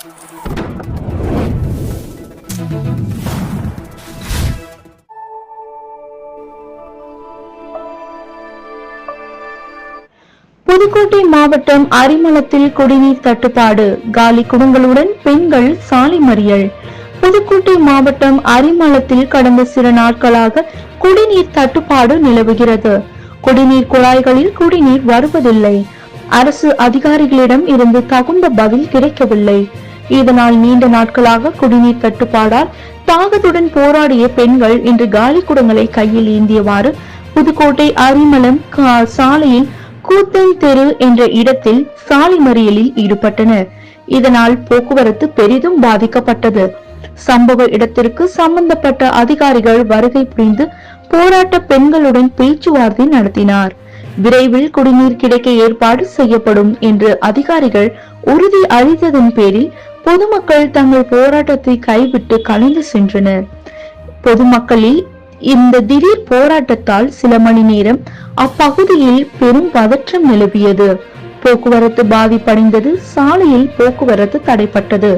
புதுக்கோட்டை மாவட்டம் அரிமளத்தில் குடிநீர் தட்டுப்பாடு. காலி குடங்களுடன் பெண்கள் சாலை மறியல். புதுக்கோட்டை மாவட்டம் அரிமளத்தில் கடந்த சில நாட்களாக குடிநீர் தட்டுப்பாடு நிலவுகிறது. குடிநீர் குழாய்களில் குடிநீர் வருவதில்லை. அரசு அதிகாரிகளிடம் இருந்து தகுந்த பதில் கிடைக்கவில்லை. இதனால் நீண்ட நாட்களாக குடிநீர் தட்டுப்பாடால் தாகத்துடன் போராடிய பெண்கள் இன்று காலி குடங்களை கையில் ஏந்தியவாறு புதுக்கோட்டை அரிமலம் சாலையில் கூத்தன் தெரு என்ற இடத்தில் சாலை மறியலில் ஈடுபட்டனர். இதனால் போக்குவரத்து பெரிதும் பாதிக்கப்பட்டது. சம்பவ இடத்திற்கு சம்பந்தப்பட்ட அதிகாரிகள் வருகை புரிந்து போராட்ட பெண்களுடன் பேச்சுவார்த்தை நடத்தினார். விரைவில் குடிநீர் கிடைக்க ஏற்பாடு செய்யப்படும் என்று அதிகாரிகள் உறுதி அளித்ததன் பேரில் பொதுமக்கள் தங்கள் போராட்டத்தை கைவிட்டு கலைந்து சென்றனர். பொதுமக்களில் இந்த திடீர் போராட்டத்தால் சில மணி நேரம் அப்பகுதியில் பெரும் பதற்றம் நிலவியது. போக்குவரத்து பாதிப்படைந்தது. சாலையில் போக்குவரத்து தடைப்பட்டது.